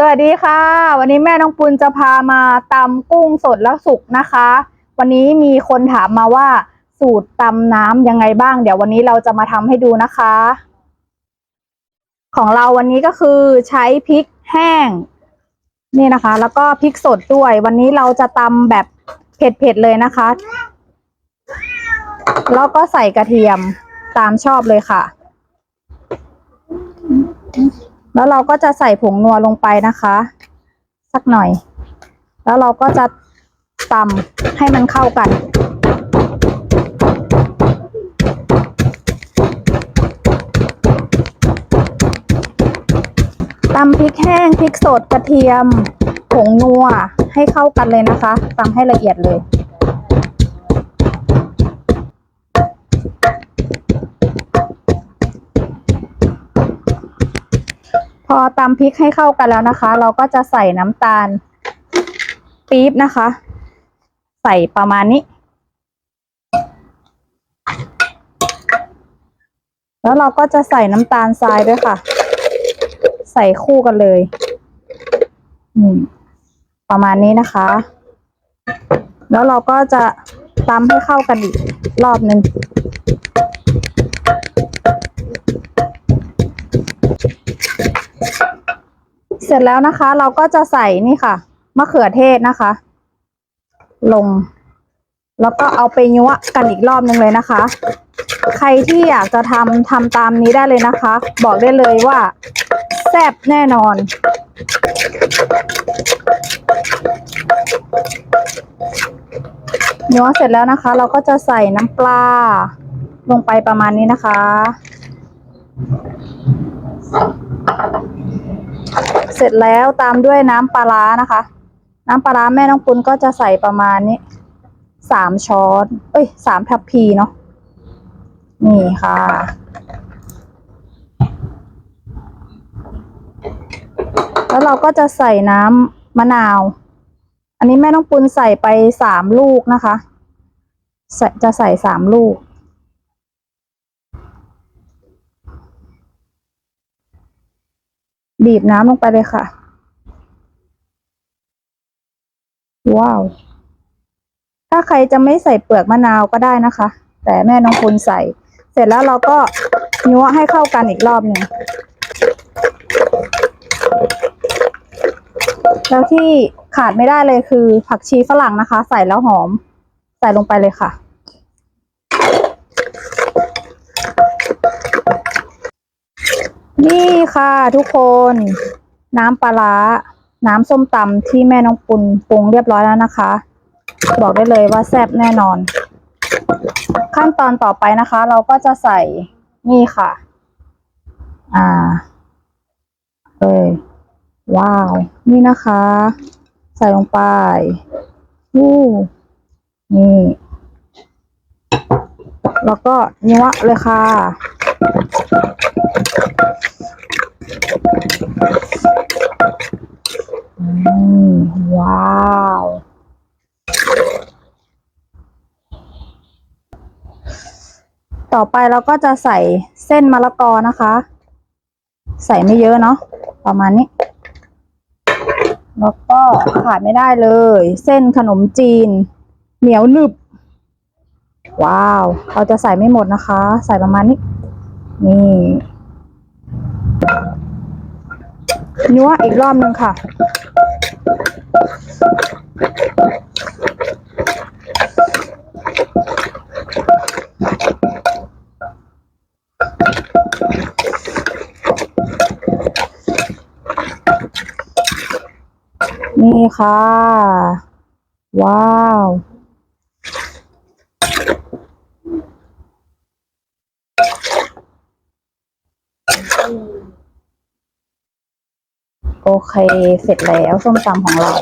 สวัสดีค่ะ วันนี้แม่น้องปุณจะพามาตำกุ้งสดแล้วสุกนะคะ วันนี้มีคนถามมาว่าสูตรตำน้ำยังไงบ้าง เดี๋ยววันนี้เราจะมาทำให้ดูนะคะ ของเราวันนี้ก็คือใช้พริกแห้ง นี่นะคะ แล้วก็พริกสดด้วย วันนี้เราจะตำแบบเผ็ดๆเลยนะคะ แล้วก็ใส่กระเทียมตามชอบเลยค่ะ แล้วเราก็จะใส่ผงนัวลงไปนะคะ สักหน่อย แล้วเราก็จะตำให้มันเข้ากัน ตำพริกแห้งพริกสดกระเทียม ผงนัวให้เข้ากันเลยนะคะตำให้ละเอียดเลย อตำพริกให้เข้ากันแล้วนะคะ เราก็จะใส่น้ำตาลปี๊บนะคะ ใส่ประมาณนี้ แล้วเราก็จะใส่น้ำตาลทรายด้วยค่ะ ใส่คู่กันเลยประมาณนี้นะคะ แล้วเราก็จะตำให้เข้ากันอีกรอบหนึ่ง เสร็จแล้วนะคะ เราก็จะใส่นี่ค่ะมะเขือเทศนะคะ ลง แล้วก็เอาไปยั่วกันอีกรอบนึงเลยนะคะ ใครที่อยากจะทำทำตามนี้ได้เลยนะคะ บอกได้เลยว่าแซ่บแน่นอน ยั่วเสร็จแล้วนะคะ เราก็จะใส่น้ำปลา ลงไปประมาณนี้นะคะ เสร็จแล้วตามด้วยน้ำปลาร้านะคะ น้ำปลาร้าแม่น้องปุณก็จะใส่ประมาณนี้สามช้อน เอ้ยสามทัพพีเนาะนี่ค่ะ แล้วเราก็จะใส่น้ำมะนาว อันนี้แม่น้องปุณใส่ไปสามลูกนะคะ จะใส่สามลูก บีบน้ำลงไปเลยค่ะ ว้าว ถ้าใครจะไม่ใส่เปลือกมะนาวก็ได้นะคะ แต่แม่น้องคุณใส่ เสร็จแล้วเราก็ยัวให้เข้ากันอีกรอบหนึ่งแล้วที่ขาดไม่ได้เลยคือผักชีฝรั่งนะคะ ใส่แล้วหอม ใส่ลงไปเลยค่ะ นี่ค่ะทุกคน น้ำปลาร้าน้ำส้มตำที่แม่น้องปุณปรุงเรียบร้อยแล้วนะคะ บอกได้เลยว่าแซ่บแน่นอน ขั้นตอนต่อไปนะคะ เราก็จะใส่นี่ค่ะ อ่า เอ้ยว้าว นี่นะคะ ใส่ลงไปวู้นี่แล้วก็ยั้วเลยค่ะ อืมว้าว ต่อไปเราก็จะใส่เส้นมะละกอนะคะ ใส่ไม่เยอะเนาะประมาณนี้แล้วก็ขาดไม่ได้เลย เส้นขนมจีน เหนียวหนึบ ว้าว เราจะใส่ไม่หมดนะคะ ใส่ประมาณนี้ นี่นัวอีกรอบหนึ่งค่ะ นี่ค่ะ ว้าว โอเค เสร็จแล้วส้มตำของเรา